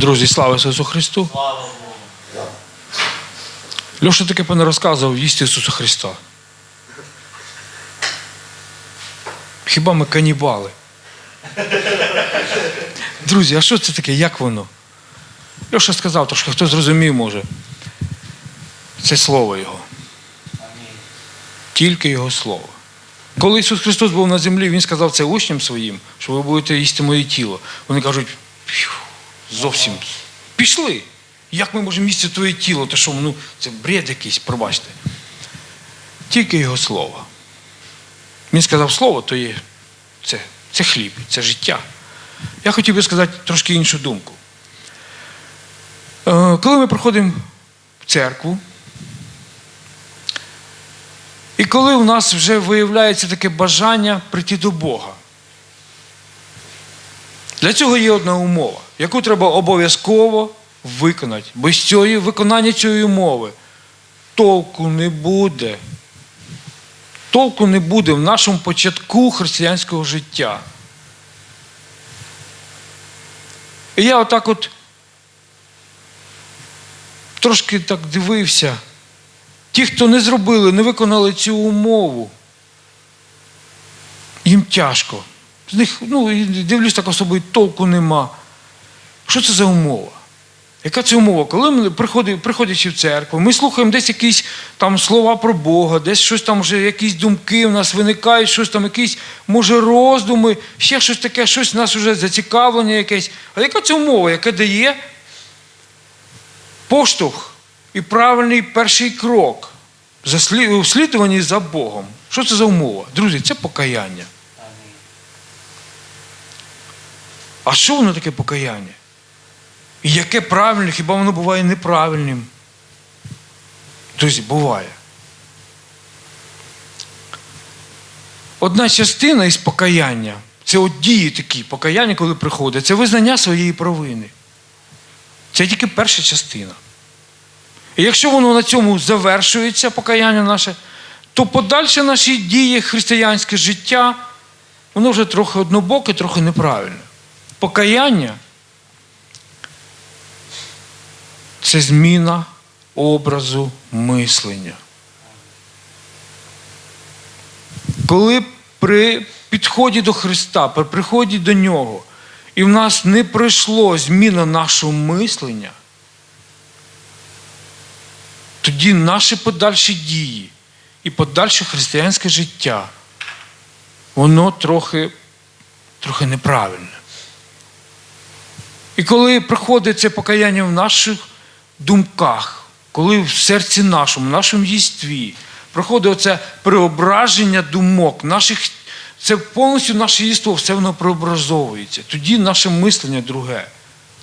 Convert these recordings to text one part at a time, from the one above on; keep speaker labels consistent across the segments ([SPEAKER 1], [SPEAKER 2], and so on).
[SPEAKER 1] Друзі, слава Ісусу Христу!
[SPEAKER 2] Слава Богу.
[SPEAKER 1] Льоша таке пане розказував їсти Ісуса Христа. Хіба ми канібали? Друзі, а що це таке? Як воно? Льоша сказав трошки, хто зрозумів може. Це слово Його. Тільки Його слово. Коли Ісус Христос був на землі, Він сказав це учням своїм, що ви будете їсти моє тіло. Вони кажуть, «Пф, зовсім пішли. Як ми можемо їсти твоє тіло? Та що, ну, це бред якийсь, пробачте. Тільки Його слово. Він сказав слово, то є це, це хліб, це життя. Я хотів би сказати трошки іншу думку. Е, Коли ми приходимо в церкву, і коли у нас вже виявляється таке бажання прийти до Бога, для цього є одна умова, яку треба обов'язково виконати. Без цієї виконання цієї умови толку не буде. Толку не буде в нашому початку християнського життя. І я отак от трошки так дивився. Ті, хто не зробили, не виконали цю умову, їм тяжко. З них, ну, дивлюсь, так особо толку нема. Що це за умова? Яка це умова? Коли ми приходячи в церкву, ми слухаємо десь якісь там слова про Бога, десь щось там вже якісь думки в нас виникають, щось там, якісь, може, роздуми, ще щось таке, щось в нас вже зацікавлення якесь. А яка це умова, яка дає поштовх і правильний перший крок у слідуванні за Богом? Що це за умова? Друзі, це покаяння.
[SPEAKER 2] Амінь.
[SPEAKER 1] А що воно таке покаяння? І яке правильне, хіба воно буває неправильним? Друзі, буває. Одна частина із покаяння це от дії такі, покаяння, коли приходить, це визнання своєї провини. Це тільки перша частина. І якщо воно на цьому завершується, покаяння наше, то подальше наші дії, християнське життя, воно вже трохи однобоке, трохи неправильне. Покаяння це зміна образу мислення. Коли при підході до Христа, при приході до Нього, і в нас не прийшло зміна нашого мислення, тоді наші подальші дії і подальше християнське життя, воно трохи, трохи неправильне. І коли приходить це покаяння в наших думках, коли в серці нашому, в нашому єстві проходить оце преображення думок, наших, це повністю наше єство, все воно преобразовується. Тоді наше мислення друге,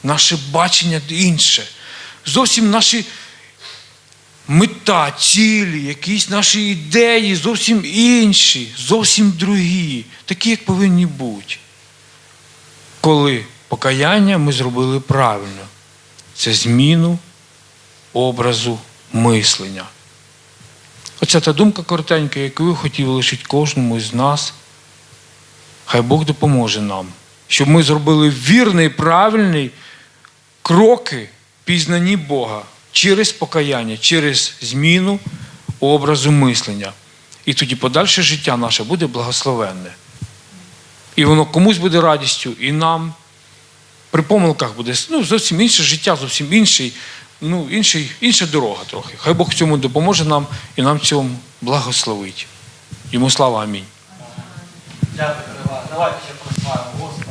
[SPEAKER 1] наше бачення інше. Зовсім наші мета, цілі, якісь наші ідеї зовсім інші, зовсім другі, такі, як повинні бути коли покаяння ми зробили правильно. Це зміну образу мислення. Оце та думка коротенька, яку я хотів лишити кожному з нас. Хай Бог допоможе нам, щоб ми зробили вірний, правильний кроки пізнанні Бога через покаяння, через зміну образу мислення. І тоді подальше життя наше буде благословенне. І воно комусь буде радістю, і нам. При помилках буде ну, зовсім інше життя, зовсім інший, ну, інший, інша дорога трохи. Хай Бог в цьому допоможе нам і нам цьому благословить. Йому слава амінь.
[SPEAKER 2] Дякую, Давайте ще прославимо Господа.